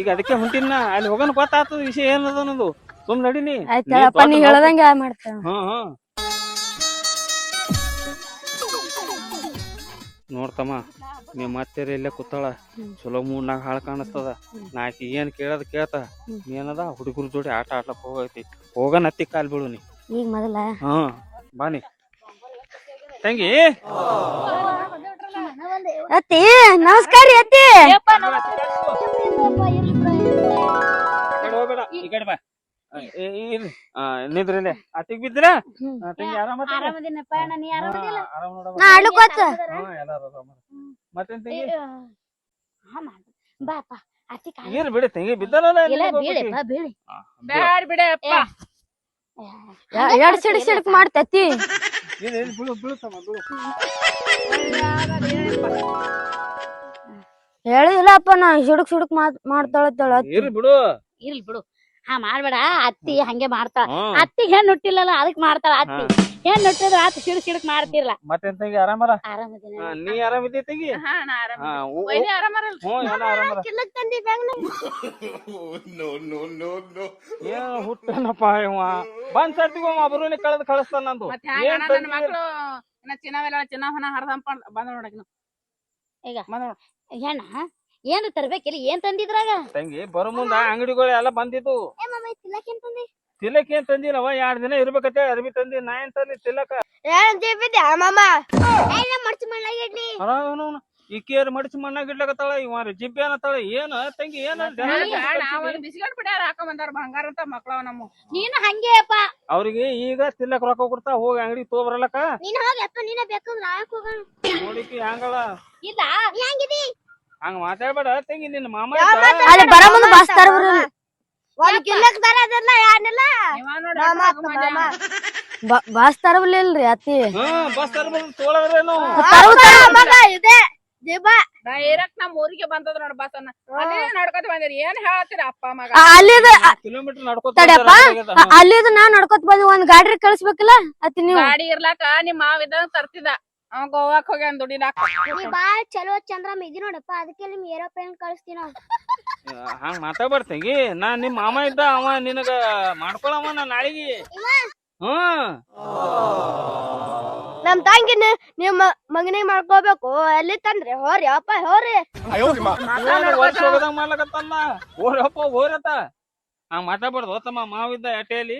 ಈಗ ಅದಕ್ಕೆ ಹೊಂಟಿನ ಅಲ್ಲಿ ಹೋಗೋಣ ಗೊತ್ತಾಗ್ತದ ವಿಷಯ ಏನದ ಅನ್ನೋದು. ಸುಮ್ ನಡೀನಿ. ಹಾ ನೀ ಹೇಳಪ್ಪ ನೀ ದೊಡ್ಡ ಹೇಳ್ದಂಗ ಮಾಡ್ತೇವ ಹ್ಮ್ ಹ್ಮ್. ನೋಡ್ತಮ್ಮ ನಿಮ್ಮ ಮತ್ತೆ ಇಲ್ಲೇ ಕೂತಾಳ. ಚಲೋ ಮೂಡ್ನಾಗ ಹಾಳು ಕಾಣಿಸ್ತದ. ನಾಕಿ ಏನ್ ಕೇಳದ್ ಕೇಳ್ತ. ಏನದ? ಹುಡುಗರ ಜೋಡಿ ಆಟ ಆಡ್ಲಕ್ ಹೋಗೈತಿ. ಹೋಗನ್ ಹತ್ತಿ ಕಾಲ್ ಬೀಳು ನೀ. ಈಗ ಮೊದಲ? ಹಾ ಬಾನಿ ತಂಗಿ! ಅತ್ತಿ ನಮಸ್ಕಾರ ಅತ್ತಿ. ಹೋಗ್ಬೇಡ ಈ ಕಡೆ ಬಾ. ಆ, ಇ- ಇ- ಇರ್ರಿ. ಆ, ನಿಂದ್ರಿ ಇಲ್ಲೇ. ಅತ್ತಿಗ್ ತಂಗಿ ಆರಾಮ ಆರಾಮದಿನಪ್ಪ ಅಣ್ಣ ನೀ ಆರಾಮದಿಲ್ಲ ಆರಾಮ ನೋಡಮ್ಮ. ನಾ ಆಡ್ಲಿಕ್ಕೋತ ಹ್ಮ್ ಎಲ್ಲಾರು ಆರಾಮ ಮತ್ತೇನ್ ತಂಗಿ? ಬಾಪ ಅತ್ತಿ ಕಾಲ್ ಇರ್ ಬಿಡಿ ತಂಗಿ. ಬಿದ್ದಾರಲ್ಲ ಇಲ್ಲ ನಿನಗ್ ಬೀಳಿ ಹೋಗ್ಬಿಟ್ಟಿ. ಬಾ ಬೀಳಿ. ಆ, ಬ್ಯಾಡ್ ಬಿಡಪ್ಪ. ಎರಡ್ ಸಿಡಕ್ ಮಾಡ್ತತಿ ಬೀಳು ಬೀಳು ಹೇಳಿಲ್ಲಪ್ಪ ನಾ ಸಿಡಕ್ ಸಿಡಕ್ ಮಾಡ್ ಮಾಡ್ತಾಳತ್ತಾಳ ಇರ್ ಬಿಡು. ಇರ್ಲಿ ಬಿಡು. ಹಾ ಮಾಡ್ಬೇಡ. ಅತ್ತಿ ಹಂಗೆ ಮಾಡ್ತಾಳ. ಅತ್ತಿಗ್ ಹೆಣ್ ಹುಟ್ಟಿಲ್ಲಲ್ಲ ಅದಕ್ ಮಾಡ್ತಾಳ ಅತ್ತಿ. ಹೆಣ್ ಹುಟ್ಟಿದ್ರ ಆತ ಸಿಡಕ್ ಸಿಡಕ್ ಮಾಡ್ತಿರ್ಲ. ಮತ್ತೆ ತಂಗಿ ಆರಾಮರ? ಆರಾಮದಿನ ಆ, ನೀ ಆರಾಮಿದ್ದಿ ತಂಗಿ? ಹುಟ್ಟನಪ್ಪ ಇವ. ಬಂದ್ ಸರ್ತಿಗ ಬರೋನಿ ಕಳೆದ್ ಕಳಿಸ್ತಾನ ನಂದು. ಚಿನ್ನವೆಲ್ಲ ಚಿನ್ನ ಹೊನ ಹರ್ದಂಪ ಬಂದ ನೋಡಕ್ ಈಗ. ಬಂದ ನೋಡ. ಹೆಣ್ಣ ಏನ್ ತರ್ಬೇಕಿಲ್ಲ ಏನ್ ತಂದಿದ್ರಾಗ? ತಂಗಿ ಬರೋ ಮುಂದ ಅಂಗಡಿಗಳು ಎಲ್ಲ ಬಂದಿದ್ದು ತಿಲಕ್ ಏನ್ ತಂದಿಲ್ಲವ? ಎರಡ್ ದಿನ ಇರ್ಬೇಕತ್ತೆ ಅರ್ಬಿ ತಂದಿ ನಾ ಏನ್ ತಂದಿ ತಿಲಕ. ಈಕೇರ್ ಮಡಿಸಿ ಮಣ್ಣಾಗ ಇಡ್ಲಕತ್ತಾಳ ಇವ ಜಿಬ್ಬಿ ಅನ್ನತ್ತಾಳ ಏನ ತಂಗಿ ಏನ ಒಂದು ಬಿಸ್ಕೆಟ್ ಬಿಡ್ಯಾರ ಹಾಕ ಬಂದಾರ ಬಂಗಾರ ಅಂತ ಮಕ್ಳವ ನಮ್ಮ ನೀನು ಹಂಗೆ ಅಪ್ಪ. ಅವ್ರಿಗೆ ಈಗ ತಿಲ್ಲಕ್ ರೊಕ್ಕ ಕೊಡ್ತಾ ಹೋಗಿ ಅಂಗಡಿ ತಗೋಬರಲಕ ನೀನ್ ಹೋಗಿ ಅಪ್ಪ ನೀನ ಬೇಕು ನಾಯಕ್ ಹೋಗೋಣ. ನೋಡಿಕಿ ಹಂಗಲ್ಲ ಇಲ್ಲ. ಹೆಂಗಿದಿ? ಹಂಗ ಮಾತಾಡ್ಬೇಡ ತಂಗಿ ನಿನ್ನ ಮಾಮ ಅಲ್ಲಿ ಬರ ಮುಂದೆ ಬಸ್ ತರಬ್ರ ಒಂದ್ ಕಿಲ್ಲಕ್ ತರದಿಲ್ಲ ಯಾರನ್ನೆಲ್ಲ ಇವ ನೋಡ ಬಸ್ ತರಬ್ಲಿಲ್ರಿ ಅತ್ತಿ. ಹ್ಮ್ ಬಸ್ ತರ್ಬೋದು ತೋಳವ್ರೇನು ಇದೆ. ಜಿಬಾ ಡೈರೆಕ್ಟ್ ನಮ್ ಊರಿಗೆ ಬಂದದ ನೋಡ ಬಸ್ ಅನ್ನ ಅಲ್ಲಿ ನಡ್ಕೊತ ಬಂದಿರಿ. ಏನ್ ಅಪ್ಪ ಮಗ? ಅಲ್ಲಿದ ಕಿಲೋಮೀಟರ್ ನಡ್ಕೋತ ನಾ ನಡ್ಕೊತ ಬಂದ್ ಒಂದ್ ಗಾಡಿ ಕಳ್ಸ್ಬೇಕಲ್ಲ? ಅತ್ತಿ ನೀವು. ಗಾಡಿ ಇರ್ಲಾಕ ನಿಮ್ ಮಾವ ಇದ್ದಂಗ ತರ್ತಿದ ಅವ ಗೋವಾಕ್ ಹೋಗ್ಯಾನ ದುಡಿಲಾಕ ನೀ ಬಾಳ್ ಚಲೋ ಚಂದ್ರ ಇದಿ ನೋಡಪ್ಪ ಅದಕ್ಕೆ ನಿಮ್ ಏರೋಪ್ಲೇನ್ ಕಳಿಸ್ತೀನ ಹಂಗ ಮಾತಾ ತಂಗಿ. ನಾ ನಿಮ್ ಮಾಮ ಇದ್ದ ಅವ ನಿನಗ ಮಾಡ್ಕೊಳವ ನಾ ನಾಳಿಗಿ. ಹ್ಮ್ ನಮ್ ತಂಗಿನ ನಿಮ್ಮ ಮಗನಿ ಮಾಡ್ಕೋಬೇಕು ಎಲ್ಲಿ ತಂದ್ರಿ? ಹೋರಿ ಅಪ್ಪ ಹೋರಿ. ವರ್ಷ ಹೋಗದಂಗ ಮಾಡ್ಲಕತ್ತಲ್ಲ ಹೋರಪ್ಪ ಓರತ್ತ ಹಂಗ ಮಾತಾಡ್ಬಾರ್ದು ತಮ್ಮ ಮಾವಿದ್ದ ಅಟೇಲಿ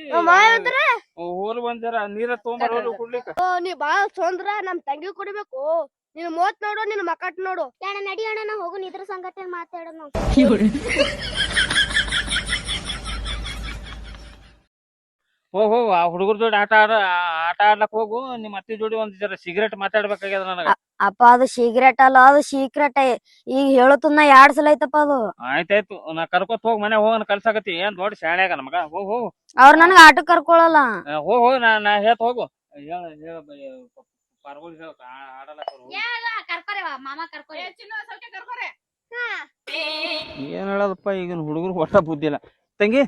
ಊರ್ ಬಂದಿರ ನೀರ ತೊಗೊಂಬರೋರು ಕುಡ್ಲಿಕ್ಕ. ಓ, ನೀ ಬಾಳ ಸೊಂದ್ರ ನಮ್ ತಂಗಿ ಕುಡಿಬೇಕು. ನೀನ್ ಮೋತ್ ನೋಡು ನಿನ್ ಮಕಟ್ ನೋಡು. ಅಣ್ಣ ನಡಿ ಅಣ್ಣ ನಾ ಹೋಗು ಇದ್ರ ಸಂಘಟನೆ ಮಾತಾಡೋಣ. ಹೋಗ್ ಹೋ ಆ ಹುಡುಗರ ಜೋಡಿ ಆಟ ಆಡ ಆಟ ಆಡ್ಲಕ್ ಹೋಗು ನಿಮ್ ಅತ್ತಿ ಜೋಡಿ ಒಂದ್ ಜರ ಸಿಗರೇಟ್ ಮಾತಾಡ್ಬೇಕಾಗ್ಯದ ನನಗ. ಅಪ್ಪ ಅದು ಸೀಕ್ರೆಟ್ ಅಲ್ಲ ಅದು ಸೀಕ್ರೆಟ್ ಈಗ ಹೇಳುತ್ತ ಎರಡ್ ಸಲ ಐತಪ್ಪ ಅದು? ಆಯ್ತಾಯ್ತು ನಾ ಕರ್ಕೋತ್ ಹೋಗ್ ಮನೆ ಹೋಗ್ ಕಲ್ಸಾಕತಿ ಏನ್ ದೊಡ್ಡ ಶಾಣ್ಯಾಗ ನಮಗ? ಹೋಗ್ ಹೋಗು ಅವ್ರ ನನ್ಗ ಆಟ ಕರ್ಕೊಳಲ್ಲ? ಹೋಗ್ ಹೋಗ್ ನಾ ನಾ ಹೇಳ್ತ ಹೋಗು. ಹೇಳ ಪಾರ್ಗೋಳಿ ಏನ್ ಹೇಳದಪ್ಪ ಈಗಿನ ಹುಡುಗರು ಹೊಟ್ಟ ಬುದ್ಧಿ ಇಲ್ಲ. ತಂಗಿ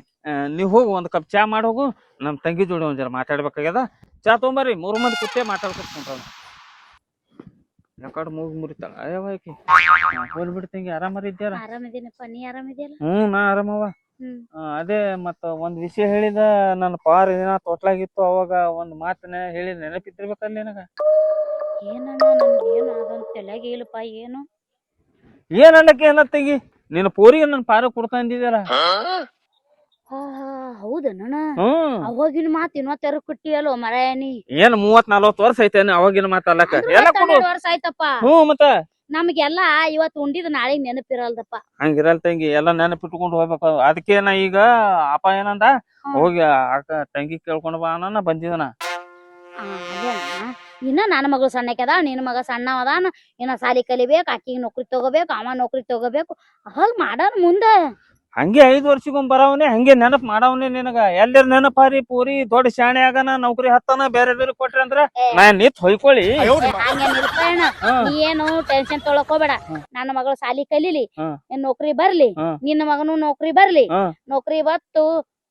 ನೀವ್ ಹೋಗು ಒಂದ್ ಕಪ್ ಚಾ ಮಾಡಿ ಹೋಗು. ನಮ್ ತಂಗಿ ಜೋಡಿ ಒಂದ್ ಜರ ಮಾತಾಡ್ಬೇಕಾಗ್ಯದ. ಚಾ ತೊಗೊಂಬರ್ರಿ ಮೂರ್ ಮಂದಿ ಕುತ್ತೇ ಮಾತಾಡ್ಕೊತ ಯಾಕಡೆ ಮೂಗ್ ಮುರಿತಾಳ. ಅಯ್ಯವ ಆಕಿ. ಹೋಲ್ ಬಿಡ್ತಂಗಿ ನೀ ಆರಾಮಿದ್ಯಲ್ಲ ಹ್ಮ್ ನಾ ಆರಾಮವ. ಆ, ಅದೇ ಮತ್ತ ಒಂದ್ ವಿಷಯ ಹೇಳಿದ ನನ್ನ ಪಾರ್ ಏನ ತೊಟ್ಲಾಗಿತ್ತು ಅವಾಗ ಒಂದ್ ಮಾತನ್ನ ಹೇಳಿ ನೆನಪಿದ್ದಿರ್ಬೇಕಲ್ಲ ನಿನಗ? ಏನಣ್ಣ ನನ್ಗೆ ಏನು ಆಗಂತ ತಲೆಗೆ ಇಲ್ಲಪ್ಪ ಏನು? ಏನ್ ಅನ್ನಕ್ಕೆ ಏನ ತಂಗಿ? ನಿನ್ನ ಪೋರಿಗೆ ನನ್ನ ಪಾರ ಕೊಡ್ತಾ ಹಾ ಹಾ. ಹೌದಣ್ಣ ಹ್ಮ್ ಅವಾಗಿನ ಮಾತ್ ಇನ್ನೊತ್ತೆರ ತೆರ ಮರಾಯಣಿ. ಮರಾಯನಿ ಏನ್ ಮೂವತ್ ನಲ್ವತ್ ವರ್ಷ ಐತೆ ಅವಾಗಿನ ಮಾತ್ ಎಲ್ಲ ಕೊಡು. ವರ್ಷ ಆಯ್ತಪ್ಪ. ಹ್ಮ್ ಮತ್ತ. ನಮ್ಗೆಲ್ಲ ಇವತ್ತು ಉಂಡಿದ ನಾಳೆಗ್ ನೆನಪಿರಲ್ದಪ್ಪ. ಹಂಗಿರಲ್ ತಂಗಿ ಎಲ್ಲ ನೆನಪಿಟ್ಕೊಂಡು ಹೋಗ್ಬೇಕು ಅದಕ್ಕೆ ನಾ ಈಗ ಅಪ್ಪ ಏನಂದ. ಹೋಗಿ ಅಕ್ಕ ತಂಗಿ ಕೇಳ್ಕೊಂಡ್ ಬಾ ಅನ್ನ ಬಂದಿದನ. ಆ. ಇನ್ನ ನನ್ನ ಮಗಳು ಸಣ್ಣಕ್ಕೆದ ನಿನ್ನ ಮಗ ಸಣ್ಣ ಅದಾನ. ಇನ್ನ ಸಾಲಿ ಕಲಿಬೇಕು ಆಕಿಗೆ ನೌಕರಿ ತಗೋಬೇಕು ಅವ ನೌಕರಿ ತಗೋಬೇಕು. ಹಾಗ್ ಮಾಡೋಣ ಮುಂದೆ. ಹಂಗೆ ಐದು ವರ್ಷಕ್ಕೊಮ್ಮೆ ಬರವನೆ ಹಂಗೆ ನೆನಪ್ ಮಾಡವನೆ ನಿನಗ. ಎಲ್ಲರ ನೆನಪಾರಿ ಪೂರಿ ದೊಡ್ಡ ಶಾಣೆ ಆಗನ ನೌಕರಿ ಹತ್ತನ ಬೇರೆ ಬೇರೆ ಕೊಟ್ರಿ ಅಂದ್ರ. ನಾ ನಿತ್ ಹೊಯ್ಕೊಳ್ಳಿ ಏನು ಟೆನ್ಷನ್ ತೊಳಕೋಬೇಡ. ನನ್ನ ಮಗಳು ಸಾಲಿ ಕಲೀಲಿ. ನೌಕರಿ ಬರ್ಲಿ. ನಿನ್ನ ಮಗನು ನೌಕರಿ ಬರ್ಲಿ. ನೌಕರಿ ಬತ್ತು.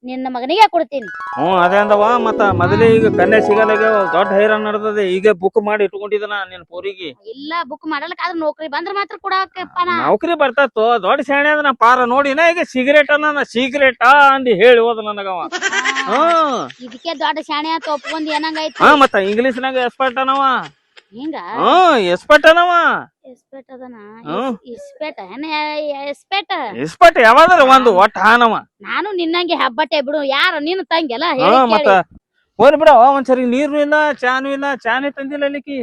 ನಿನ್ನ ಮಗನಿಗೆ ಕೊಡ್ತೀನಿ. ಹ್ಮ್ ಅದೇ ಅಂದವ. ಮತ್ತ ಮೊದಲೇ ಈಗ ಕನ್ಯಾ ಸಿಗಲ್ಲ ದೊಡ್ಡ ಹೈರಾಣ ನಡೆದದೆ. ಈಗ ಬುಕ್ ಮಾಡಿ ಇಟ್ಕೊಂಡಿದ್ದಾನ ನಿನ್ ಪೋರಿಗೆ. ಇಲ್ಲ ಬುಕ್ ಮಾಡಲಕ್ ಆದ್ರ ನೌಕರಿ ಬಂದ್ರ ಮಾತ್ರ ಕೊಡಾಕಪ್ಪ ನಾ. ನೌಕರಿ ಬರ್ತಾತೋ ದೊಡ್ಡ ಶಾಣೆ ಅದ ನಾ ಪಾರ ನೋಡಿನ ಈಗ ಸಿಗರೇಟ್ ಅನ್ನ ಸಿಗರೇಟ್ ಅಂದಿ ಹೇಳಿ ಹೋದ ನನಗವ. ಹ್ಮ್ ಇದಕ್ಕೆ ದೊಡ್ಡ ಶಾಣೆ ಅಂತ ಒಪ್ಕೊಂಡ್ ಏನಂಗಾಯ್ತು? ಹಾ ಮತ್ತ ಇಂಗ್ಲಿಷ್ನಾಗ ಎಕ್ಸ್ಪರ್ಟ್ ಅನವ. ಹಿಂಗ? ಹ್ಮ್ ಎಕ್ಸ್ಪರ್ಟ್ ಎಸ್ಪೆಟ್ ಅದನ? ಹ್ಮ್. ಇಸ್ಪೇಟ ಎಸ್ಪೇಟ ಎಕ್ಸ್ಪರ್ಟ್ ಯಾವಾದ್ರ ಒಂದು ಒಟ್ಟ ಹಾನವ. ನಾನು ನಿನ್ನಂಗೆ ಹಬ್ಬಟ್ಟೆ ಬಿಡು. ಯಾರು? ನಿನ್ನ ತಂಗಿಯಲ್ಲ ಹಾ ಹೇಳಿ ಮತ್ತ ಹೋಲ್ ಬಿಡವ ಒಂದ್ಸರಿ ನೀರು ಇಲ್ಲ ಚಾನು ಇಲ್ಲ ಚಾನೆ ತಂದಿಲ್ಲ ಅಲ್ಲಿಕಿ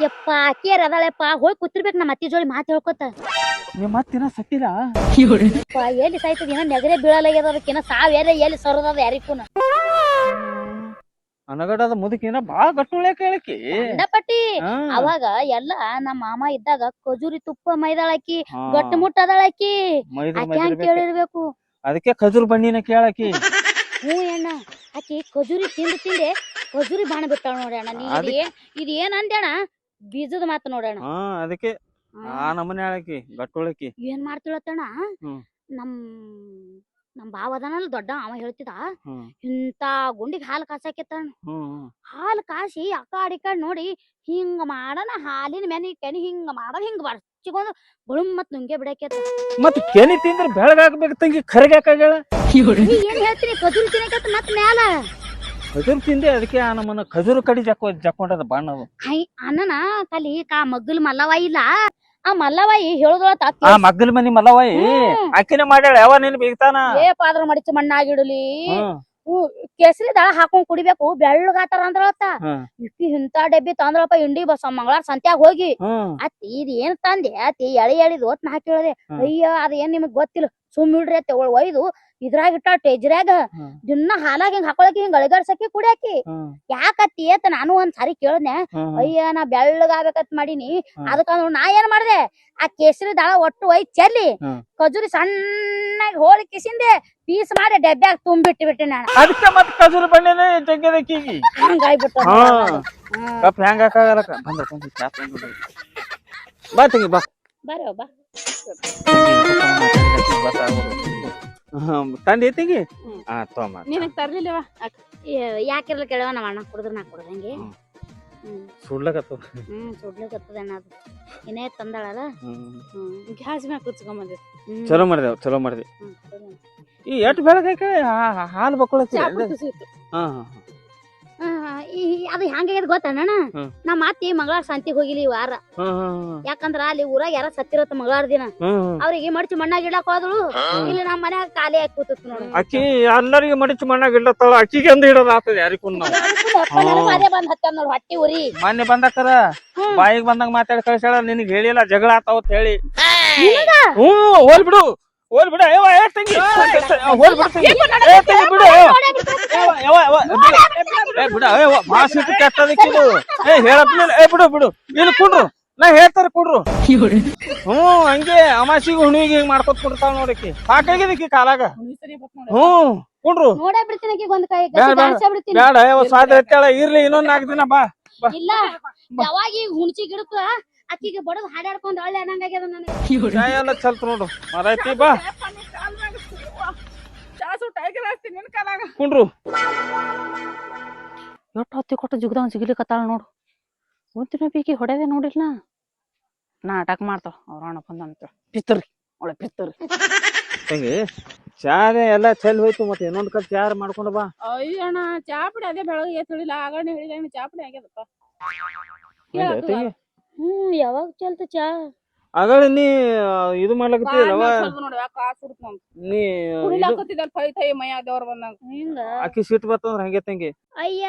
ಯಪ್ಪ ಅಕ್ಕಿಯರ್ ಅದಳಪ್ಪ. ಹೋಗಿ ಕೂತಿರ್ಬೇಕು ನಮ್ಮ ಅತ್ತಿ ಜೋಡಿ ಮಾತು ಹೇಳ್ಕೊತ. ನಿಮ್ಮ ಮತ್ತಿನ ಸತ್ತಿಲ್ಲ? ಯಪ್ಪ ಎಲ್ಲಿ ಸಾಯ್ತದ? ಏನ ನೆಗರೆ ಬೀಳಲಾಗ್ಯದ ಅದಕ್ಕಿನ ಸಾವ್ ಎಲ್ಲಿ ಸರದ ಯಾರಿಗೂ ಅನಗಡದ ಮುದುಕಿನ ಬಾಳ ಗಟ್ಟುಳೆ ಕೇಳಕಿ. ಪಟ್ಟಿ ಅವಾಗ ಎಲ್ಲ ನಮ್ಮ ಮಾಮ ಇದ್ದಾಗ ಖಜೂರಿ ತುಪ್ಪ ಮೈದಾಳಕಿ ಗಟ್ಟ ಮುಟ್ಟ ಅದಾಳಕಿ ಕೇಳಿರ್ಬೇಕು? ಅದಕ್ಕೆ ಖಜೂರ್ ಬಣ್ಣಿನ ಕೇಳಕಿ. ಹ್ಞೂ ಅಣ್ಣ. ಆಕಿ ಖಜೂರಿ ತಿಂದು ತಿಂದೆ ಖಜೂರಿ ಬಾಣ ಬಿಟ್ಟಾಳ ನೋಡಿ ಅಣ್ಣ. ಇದು ಏನ್ ಅಂದೇಣ ಬೀಜದ ಮಾತು ನೋಡೋಣ ಅದಕ್ಕೆ ಆ ನಮ್ಮನೆ ಹೇಳಕಿ ಗಟ್ಟುಳಕಿ ಏನ್ ಮಾಡ್ತಿಳತ್ತಣ್ಣ. ನಮ್ ನಮ್ ಭಾವ ಅದಾನಲ್ಲ ದೊಡ್ಡ ಅವ ಹೇಳ್ತಿದ ಇಂತ ಗುಂಡಿಗೆ ಹಾಲು ಹ್ಮ್. ಹಾಲು ಕಾಸಿ ಅಕಾಡಿ ಕಾಡಿ ನೋಡಿ ಹಿಂಗ ಮಾಡನ ಹಾಲಿನ ಮೆನಿ ಕೆನಿ ಹಿಂಗ ಮಾಡ ಹಿಂಗ ಬರ್ಚಿಕೊಂಡು ಬಳುಮ್ ಮತ್ ನುಂಗೆ ಬಿಡಕೇತ ಮತ್ ಕೆನಿ ತಿಂದ್ರೆ ಬೆಳಗಾಗ್ಬೇಕು ತಂಗಿ ಕರಿಗಾಕಾಗ್ಯಾಳ ನೀ ಏನ್ ಹೇಳ್ತೀನಿ ಕದುರು ತಿನ್ನಕತ್ತ ಮತ್ ಮ್ಯಾಲ? ಖಜೂರ್ ತಿಂದೆ ಅದಕ್ಕೆ ಆ ನಮ್ಮನ್ನ ಖಜೂರ್ ಕಡಿ ಜಕ್ಕೋ ಜಕ್ಕೊಂಡದ ಬಣ್ಣ ಅದು. ಹೈ ಅಣ್ಣನ ಕಲಿ ಕಾ ಮಗ್ಗಲ್ ಮಲ್ಲವ ಇಲ್ಲ. ಆ ಮಲ್ಲವಾಯಿ ಹೇಳುದೊಳ ಆ ಮಗ್ಗಲ್ ಮನಿ ಮಲ್ಲವಾಯಿ ಆಕಿನ ಮಾಡ್ಯಾಳ ಯಾವ ನೀನ್ ಬೀಗ್ತಾನ? ಏ ಪಾದ್ರ ಮಡಿಚ ಮಣ್ಣಾಗಿಡಲಿ. ಕೇಸರಿ ದಾಳ ಹಾಕೊಂಡ್ ಕುಡಿಬೇಕು ಬೆಳ್ಳಗಾತಾರ ಅಂದ್ರ ಇಷ್ಟು ಇಕ್ಕಿ ಇಂತ ಡಬ್ಬಿ ತಂದ್ರಪ್ಪ ಇಂಡಿ ಬಸ್ ಮಂಗಳಾರ ಸಂತ್ಯಾಗ ಹೋಗಿ. ಅತ್ತಿ ಇದ್ ಏನ್ ತಂದೆ? ಅತ್ತಿ ಎಳಿ ಎಳಿದ್ ಓತ್ ನಾ ಹೇಳದೆ. ಹ್ಮ್. ಅಯ್ಯ ಅದ ಏನ್ ನಿಮಗ್ ಗೊತ್ತಿಲ್ಲ. ಸುಮ್ ಇಡ್ರಿ ಅತ್ತೆ ಒಳ್ ಒಯ್ದು ಇದ್ರಾಗ ಇಟ್ಟ ಟೇಜ್ರಾಗ. ದಿನ ಹಾಲಾಗ ಹಿಂಗ್ ಹಾಕೊಳಕಿ ಹಿಂಗ್ ಅಳಿಗಾಡ್ಸಕಿ ಕುಡಿಯಾಕಿ. ಯಾಕತ್ತಿ ಅಂತ ನಾನು ಒಂದ್ ಸಾರಿ ಕೇಳ್ದೆ ಅಯ್ಯ ನಾ ಬೆಳ್ಳಗಾಗ್ಬೇಕಂತ ಮಾಡೀನಿ. ಅದಕ್ಕ ನಾ ಏನ್ ಮಾಡ್ದೆ ಆ ಕೇಸರಿ ದಾಳ ಒಟ್ಟು ಒಯ್ ಚೆಲ್ಲಿ. ಖಜೂರಿ ಸಣ್ಣಾಗಿ ಹೋಳಿ ಕಿಸಿಂದೆ ಪೀಸ್ ಮಾಡಿ ಡಬ್ಬ್ಯಾಗ ತುಂಬಿಟ್ಟು ಬಿಟ್ಟೆ ನಾನು. ಅದಕ್ಕೆ ಮತ್ ಖಜೂರಿ ಬಣ್ಣಿನ ಜಗ್ಗದಕ್ಕಿಗಿ ಹಂಗಾಗ್ಬಿಟ್ಟು ಹಾ. ಕಪ್ ಹೆಂಗ ಹಾಕಾಗಲಕ ಬಂದ ತಂಗಿ ಚಾ ತಂದು ಬಾ ತಂಗಿ ಬಾ. ಬರ್ರಿ ಬಾ. ತಂದಿ ತಂಗಿ ಹ್ಮ್. ಹಾ ತೊಗೊಂಬ. ನಿನಗ್ ತರ್ಲಿಲ್ಲವ ಯಾಕಿರ್ಲಿ ಕೇಳವ ನಮ್ಮ ಅಣ್ಣ ಕುಡಿದ್ರ ನಾ ಕುಡ್ದಂಗೆ. ಹ್ಮ್. ಹ್ಮ್. ಸುಡ್ಲಕತ್ತು ಹ್ಮ್ ಅಣ್ಣ ಅದು. ಇನ್ನೇ ತಂದಾಳಲ್ಲ. ಹ್ಮ್. ಗ್ಯಾಸ್ ಮ್ಯಾಗ ಕುಚ್ಕೊಂಬಂದಿರ್ ಹ್ಮ್. ಚಲೋ ಮಾಡಿದೆವು ಚಲೋ ಮಾಡಿದೆ. ಹ್ಮ್, ಸರಿ. ಈ ಎಟ್ ಬೆಳಗ್ಗೆ ಹಾಲು ಬಕ್ಕೊಳತ್ತಿ ಚಾ ಕುದಿಸಿತ್ತು ಹಾ ಹಾ ಈ- ಅದು ಹೆಂಗಾಗ್ಯದ ಗೊತ್ತಣ್ಣ. ನಮ್ಮ ಅತ್ತಿ ಮಂಗಳಾರ ಶಾಂತಿ ಹೋಗಿಲಿ ಈ ವಾರ. ಹಾ ಹಾ ಯಾಕಂದ್ರ ಅಲ್ಲಿ ಊರಾಗ ಯಾರ ಸತ್ತಿರತ್ತ ಮಂಗಳಾರ ದಿನ. ಅವ್ರಿಗೆ ಮಡಚಿ ಮಣ್ಣಾಗ ಇಡಕ್ ಹೋದಳು ಇಲ್ಲಿ ನಮ್ಮ ಮನ್ಯಾಗ ಖಾಲಿ ಆಗಿ ಕೂತ ನೋಡು. ಅಕ್ಕಿ ಎಲ್ಲರಿಗೆ ಮಡಚಿ ಮಣ್ಣಾಗ ಇಡ್ಲತ್ತಾಳ. ಅಕ್ಕಿಗೆ ಅಂದ ಇಡದ ಆಗ್ತದೆ ಯಾರಿಗೂ ಅದೇ ಬಂದ್ ಹತ್ತ ನೋಡು ಹೊಟ್ಟಿ ಉರಿ. ಮನೆ ಬಂದಕ್ಕರ. ಬಾಯಿಗೆ ಬಂದಾಗ ಮಾತಾಡಿ ಕಳ್ಸ್ಯಾಳ. ನಿನಗ್ ಹೇಳಿಲ್ಲ ಜಗಳ ಆತಾವ ಅಂತ ಹೇಳಿ. ಹ್ಮ್ ಹೋಲ್ ಬಿಡು ಹೋಲ್ ಬಿಡು ಯವ್ವ ಏ ತಂಗಿ. ಹೋಲ್ ಬಿಡು ತಂಗಿ. ಏ ತಂಗಿ ಬಿಡು. ಯವ್ವ, ಯವ್ವ, ಯವ್ವ, ಬಿಡು. ಏ ಬಿಡ. ಯವ್ವ ಭಾಳ ಸಿಟ್ಟು ಕೆಟ್ಟದಕ್ಕಿದು ಏ ಹೇಳಪ್ಪ ಏ ಬಿಡು ಬಿಡು. ಇಲ್ಲಿ ಕುಡ್ರು. ನಾ ಹೇಳ್ತಾರ ಕುಡ್ರು. ಹ್ಮ್ ಹಂಗೆ ಅಮಾಸಿಗೆ ಹುಣ್ಣಿಗೆ ಹಿಂಗ್ ಮಾಡ್ಕೊತ್ ಕೊಡ್ತಾಳ ನೋಡಕ್ಕೆ ಸಾಕಾಗಿದಕ್ಕೆ ಕಾಲಾಗ. ಹ್ಮ್ ಕುಡ್ರು. ನೋಡೇ ಬಿಡ್ತೀನಿ ಆಕಿಗ್ ಒಂದ್ ಕೈ. ಬ್ಯಾಡ, ಬ್ಯಾಡ. ಗಾಡ್ಸೇ ಬಿಡ್ತೀನಿ. ಬ್ಯಾಡ ಯವ್ವ ಸಾಧ್ಯ ಇರ್ಲಿ ಇನ್ನೊಂದ್ ನಾಲ್ಕು ದಿನ ಬಾ. ಇಲ್ಲ ಯಾವಾಗ ಈ ಹುಣ್ಚಿ ಗಿಡಕ್ಕ ಅಕ್ಕಿಗೆ ಬಡದ್ ಹಾಡಾಡ್ಕೊಂಡ್ ಒಳ್ಳೆ ಅನ್ನಂಗಾಗ್ಯದ ನನಗೆ. ಚಲ್ತ್ ನೋಡು. ಮರೈತಿ ಬಾ. ಚಾಸು ನಿನ್ ಕಾಲಾಗ. ಕುಂಡ್ರು. ಎಷ್ಟು ಹತ್ತಿ ಕೊಟ್ಟು ಜುಗ್ದವ್ ಜಿಗಿಲಿಕತ್ತಾಳ ನೋಡು. ಒಂದಿನ ಬೀಕಿ ಹೊಡೆದೆ ನೋಡಿಲ್ಲ. ನಾಟಕ ಮಾಡ್ತಾವ ಅವ್ರ ಅಣ್ಣ ಬಂದಂತ ಪಿತ್ತರಿ ಒಳ್ಳೆ ಪಿತ್ತರಿ. ತಂಗಿ ಚಾರೆ ಎಲ್ಲ ಚೆಲ್ ಹೋಯ್ತು ಮತ್ತೆ ಇನ್ನೊಂದ್ ಕಪ್ ಚಾರ್ ಮಾಡ್ಕೊಂಡು ಬಾ. ಅಯ್ಯ ಅಣ್ಣ ಚಾಪಡಿ ಅದೇ ಬೆಳಗ್ಗೆ ತಿಳಿಲ್ಲ ಆಗಣ್ಣ ಹೇಳಿದ ಚಾಪುಡಿ ಆಗ್ಯದಪ್ಪ. ಹ್ಮ್ ಯಾವಾಗ ಚಲ್ತ ಚಾ? ಆಗಳ ನೀ ಆ, ಇದು ನಮ್ ನೀ ಕುಡಿಲಾಕತ್ತಿದ್ದಲ್ ಫೈ ಥೈ ಮೈಯ ದೇವ್ರ ಬಂದಂಗ. ಹಿಂಗ? ಅಕ್ಕಿ ಸಿಟ್ಟು ಬರ್ತಂದ್ರ ಹಂಗೆ ತಂಗಿ? ಅಯ್ಯ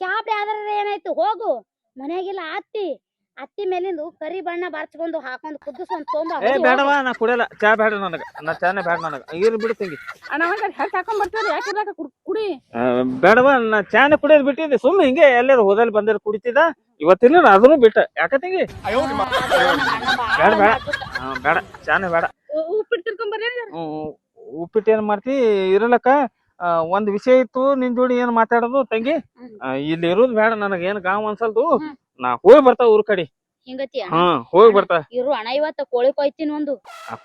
ಚಾ ಆದ್ರ ಏನಾಯ್ತು? ಹೋಗು. ಮನೆಗಿಲ್ಲ ಅತ್ತಿ ಅತ್ತಿ ಮೇಲಿಂದು ಕರಿ ಬಣ್ಣ ಬಾರ್ಚ್ಕೊಂಡು ಹಾಕೊಂಡು ಕುದ್ದು ತೊಂಬ ಏ ಬೇಡವಾ ನಾ ಕುಡಿಯಲ್ಲ. ಚಾ ಬೇಡ ನನಗ. ನಾ ಚಾನೆ ಬೇಡ ನನಗ. ಇರ್ ಬಿಡು ತಂಗಿ. ಅಣ್ಣ ಹಾಕೊಂಡ್ ಬರ್ತಾರ ಕುಡಿ ಬೇಡವಾ ನಾ ಚಾನೆ ಕುಡಿಯೋದ್ ಬಿಟ್ಟಿದ್ದೆ. ಸುಮ್ಮನೆ ಹಿಂಗೆ ಎಲ್ಲರೂ ಹೋದಲ್ಲಿ ಬಂದಿರ ಕುಡಿತಿದ್ದ. ಇವತ್ತಿಲ್ಲ ಅದನ್ನು ಬಿಟ್ಟ. ಯಾಕ ತಂಗಿ? ಬೇಡ ಬೇಡ ಆ, ಬೇಡ. ಚಾನೆ ಬೇಡ. ಉಪ್ಪಿಟ್ಟು ಹ್ಮ್, ಉಪ್ಪಿಟ್ಟು ಏನ್ ಮಾಡ್ತಿ? ಇರಲಕ್ಕ ಆ, ಒಂದ್ ವಿಷಯ ಇತ್ತು. ನಿನ್ ಜೋಡಿ ಏನ್ ಮಾತಾಡೋದು ತಂಗಿ? ಆ, ಇಲ್ಲಿ ಇರೋದು ಬೇಡ ನನಗೇನು ಏನ್ ಗಾಂವ್ ಅನ್ಸಲ್ದು ಹ್ಮ್. ನಾ ಹೋಗಿ ಬರ್ತಾವ ಊರ್ ಕಡೆ. ಹಿಂಗತಿ ಹಾ ಹೋಗಿ ಬರ್ತಾ ಇರು ಅಣ್ಣ ಇವತ್ತ ಕೋಳಿ ಕೊಯ್ತೀನಿ ಒಂದು.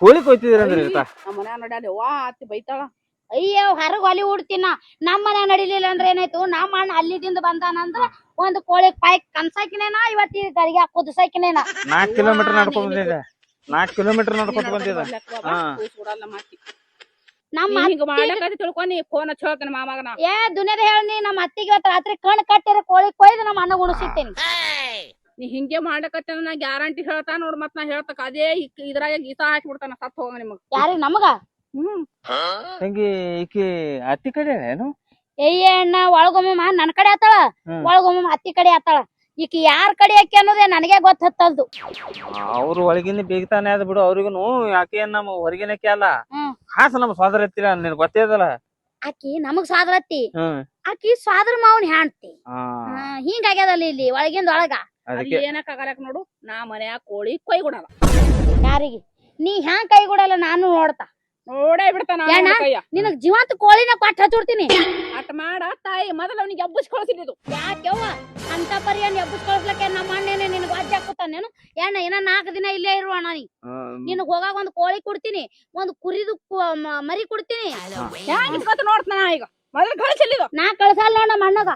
ಕೋಳಿ ಕೊಯ್ತಿದ್ರ ಅಂದ್ರೆ ಇರ್ತಾ ನಮ್ಮ ಮನ್ಯಾಗ ನೋಡ್ಯಾಲಿ ವಾ ಅತ್ತಿ ಬೈತಾಳ. ಅಯ್ಯೋ ಹೊರಗ್ ಒಲಿ ಉಡ್ತೀನ ನಮ್ಮ ಮನೆ ನಡಿಲಿಲ್ಲ ಅಂದ್ರೆ ಏನಾಯ್ತು? ನಮ್ಮ ಅಣ್ಣ ಅಲ್ಲಿದಿಂದ ಬಂದಾನಂದ್ರ ಒಂದ್ ಕೋಳಿ ಪಾಯ್ ಕನ್ಸಾಕಿನೇನ ಇವತ್ತಿ ಗರಿಗೆ ಕುದಿಸಾಕಿನೇನ ನಾಲ್ಕ್ ಕಿಲೋಮೀಟರ್ ನಡ್ಕೊಂಡ್ ಬಂದಿದ್ದ. ನಾಲ್ಕ್ ಕಿಲೋಮೀಟರ್ ನಡ್ಕೊಂಡ್ ಬಂದಿದೆ ಹಾ. ನಮ್ಮ ಹಿಂಗ ಮಾಡಕತ್ತಿ ತಿಳ್ಕೊಂಡಿ ಫೋನ್ ಮಾಮಗನ ಏ ದುನಿಯದ ಹೇಳಿ ನಮ್ಮ ಅತ್ತಿಗೆ ಇವತ್ತು ರಾತ್ರಿ ಕಣ್ ಕಟ್ಟಿರ ಕೋಳಿ ಕೊಯ್ದು ನಮ್ಮ ಅಣ್ಣ ಉಣಿಸಿರ್ತೇನೆ ನೀ ಹಿಂಗೆ ಮಾಡಕತ್ತ ನಾ ಗ್ಯಾರಂಟಿ ಹೇಳ್ತಾ ನೋಡ್ ಮತ್ ನಾ ಹೇಳ್ತಕ ಅದೇ ಇಕ್- ಇದ್ರಾಗ ಗೀತ ಹಾಕ್ಬಿಡ್ತಾನ ಸತ್ ಹೋಗ ನಿಮಗ್. ಯಾರ ನಮಗ? ಹ್ಮ್. ತಂಗಿ ಈಕಿ ಅತ್ತಿ ಕಡೆ ಏನು? ಏಯ್ಯ ಅಣ್ಣ ಒಳಗೊಮ್ಮಮ್ಮ ನನ್ ಕಡೆ ಆತಾಳ. ಹ್ಮ್. ಒಳಗೊಮ್ಮಮ್ಮ ಅತ್ತಿ ಕಡೆ ಆತಾಳ. ಈಕ ಯಾರ್ ಕಡೆ ಆಕಿ ಅನ್ನೋದೇ ನನಗೆ ಗೊತ್ತತ್ತಲ್ದು ಅವ್ರು ಒಳಗಿನ ಬೀಗ್ತಾನೆ ಅದ್ ಬಿಡು ಅವ್ರಿಗೂ ಯಾಕೆ ನಮ್ಮ ಹೊರಗಿನಕ್ಕೆ ಅಲ್ಲ. ಹಾಸ ಖಾಸ ನಮ್ಮ ಸೋದರ ಎತ್ತಿರ ನಿನ್ ಗೊತ್ತೇ ಅದಲ್ಲ ಆಕಿ ನಮಗ್ ಸ್ವಾದ್ರತ್ತಿ ಹ್ಮ್. ಆಕಿ ಸ್ವಾದ್ರ ಮಾವನ್ ಹ್ಯಾಂಡ್ತಿ ಹಾ. ಹಿಂಗಾಗ್ಯದಲ್ಲ ಇಲ್ಲಿ ಒಳಗಿಂದ ಒಳಗ. ಅಲ್ಲಿ ಅದಕ್ಕೆ ಏನಕ್ಕ ಆಗಲಕ್ ನೋಡು ನಾ ಮನ್ಯಾಗ ಕೋಳಿ ಕೈ ಕೊಡಲ್ಲ ಯಾರಿಗೆ? ನೀ ಹ್ಯಾಂಗ್ ಕೈ ಕೊಡಲ್ಲ ನಾನು ನೋಡ್ತಾ. ನೋಡೇ ಬಿಡ್ತಾನ ನಿನಗ್ ಜೀವಂತ ಕೋಳಿನ ಕೊಟ್ಟು ಹಚ್ಚಿಡ್ತೀನಿ. ಅಟ್ ಮಾಡ ತಾಯಿ ಮೊದಲ ಅವನಿಗೆ ಎಬ್ಬಸ್ ಕೊಳಸಿದ್ದು ಯಾಕೆವ್ವ ಅಂತ ಪರಿಯನ್ ಎಬ್ಬಸ್ ಕಳ್ಸ್ಲಕ್ಕೆ ನಮ್ಮ ಅಣ್ಣೇನೆ ನಿನಗ್ ವಾಜ್ಯ ಹಾಕುತ್ತಾನೇನು ಏನ? ಏನ ನಾಲ್ಕು ದಿನ ಇಲ್ಲೇ ಇರುವಣ ನೀ. ಹ್ಮ್. ನಿನಗ್ ಹೋಗಾಗ ಒಂದ್ ಕೋಳಿ ಕೊಡ್ತೀನಿ ಒಂದ್ ಕುರಿದು ಕು- ಮ- ಮರಿ ಕೊಡ್ತೀನಿ. ನೋಡ್ತಾನ ಈಗ? ಮೊದಲು ಕಳ್ಸಿಲ್ಲಿದು ನಾ ಕಳ್ಸಲ್ಲ ನೋಡ್ ನಮ್ಮ ಅಣ್ಣಗ.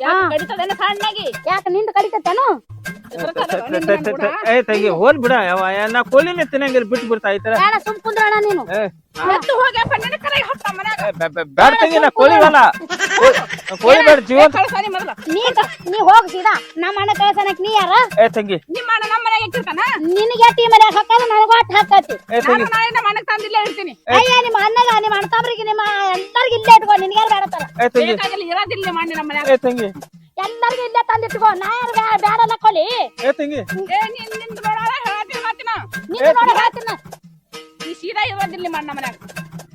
ಯಾಕೆ. ಕಡಿತದೇನ ಸಣ್ಣಾಗಿ ಯಾಕ ನಿಂದ ಕಡಿತೇನು ಏ ತಂಗಿ ಹೋಲ್ ಬಿಡ ಯಾವ ನಾ ಕೋಲಿ ತಿನ್ನಂಗಿಲ್ಲ ಬಿಟ್ಟು ಬಿಡ್ತಾ ಐತರ ಬೇಡ ಸುಮ್ ಕುಂದ್ರಣ ನೀನು. ಎತ್ತು ಹೋಗಿ ಪಣ್ಣಿನ ಕರೆ ಹೊತ್ತ ಮನ್ಯಾಗ. ಬ್ಯಾಡ ತಂಗಿ ನಾ ಕೋಳಿ ಅಲ್ಲ ಕೋಳಿ ಬೇಡ ಜೀವಂತ. ಕಳ್ಸಾನಿ ಮೊದಲ. ನೀ ನೀ ಹೋಗ್ ಸೀದಾ. ನಮ್ಮ ಅಣ್ಣ ಕಳ್ಸನಕ್ ನೀ ಯಾರ? ಏ ತಂಗಿ. ನಿಮ್ಮ ಅಣ್ಣ ನಮ್ಮ ಮನ್ಯಾಗ ಇಟ್ಟಿರ್ತಾನ? ನಿನಗೆ ಟೀ ಮನ್ಯಾಗ ಹಾಕಲ್ಲ ನನಗ ಅಟ್ ಹಾಕತಿ ಏ ತಂಗಿ. ನಾನು ನಾಳೆ ನಮ್ಮ ಅಣ್ಣಗ್ ತಂದಿಲ್ಲ ಇಡ್ತೀನಿ ಅಯ್ಯ ನಿಮ್ಮ ಅಣ್ಣಗ ನಿಮ್ಮ ಅಣ್ತಮ್ರಿಗೆ ನಿಮ್ಮ ಎಲ್ಲರಿಗೂ ಇಲ್ಲೇ ಇಟ್ಕೋ ನಿನಗೆ ಬೇಡತ್ತಲ್ಲ ಏ ತಂಗಿ. ಇರೋದಿಲ್ಲ ಮಾಡಿ ನಮ್ಮ ಮನ್ಯಾಗ. ಏ ತಂಗಿ. ಎಲ್ಲರಿಗೂ ಇಲ್ಲೇ ತಂದಿಟ್ಕೋ ನಾ ಯಾರು ಬ್ಯಾ- ಬೇಡ ಅನ್ನಕ್ಕೊಲಿ ಏ ತಂಗಿ. ಏ ನಿನ್ ಹೇಳ್ತೀನಿ ಮತ್ತಿನ ನಿಂದು ನೋಡಿ ಹೇಳ್ತೀನಿ ನೀ ಸೀದಾ ಇರೋದಿಲ್ಲ ನಿಮ್ಮ ಅಣ್ಣ ಮನ್ಯಾಗ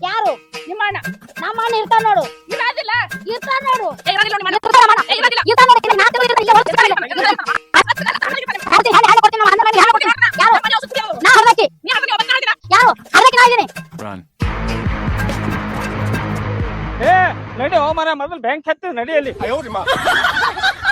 ಯಾರು? ನಿಮ್ಮ ಅಣ್ಣ. ನಮ್ಮ ಅಣ್ಣ ಇರ್ತಾನ ನೋಡು. ಇರೋದಿಲ್ಲ. ಇರ್ತಾನ ನೋಡು. ಇರೋದಿಲ್ಲ ನಿಮ್ಮ ಅಣ್ಣ. ಇರ್ತಾನ ನಮ್ಮ ಇರೋದಿಲ್ಲ. ಇರ್ತಾನ ನೋಡು. ನಿನಗೆ ನಾಲ್ಕು ಇರ್ತಾನೆ, ಇಲ್ಲೇ ಹೊರಗೆ ಇರ್ತಾನೆ. ಹಾಕ್ತೀನಿ, ಹಾಗೆ ಹಾಗೆ ಕೊಡ್ತೀನಿ ನಮ್ಮ ಅಣ್ಣ ಮನೆಗೆ ಹಾಗೆ ಕೊಡ್ತೀನಿ. ಯಾರು? ಮನೆ ಸುತ್ತಿ ಅವ್ರು. ನಾ ಹರ್ದಕ್ಕಿ ನೀ ಅದನ್ನ ಒಬ್ಬ ಕಾಡಿನ. ಯಾರು? ಹರ್ದಕ್ಕಿ ನಾ ಇದ್ದೀನಿ. ಏ ನಡಿ ಹೋಮರ ಮೊದಲು ಬ್ಯಾಂಕ್ ಹತ್ತಿ ನಡಿಯಲ್ಲಿ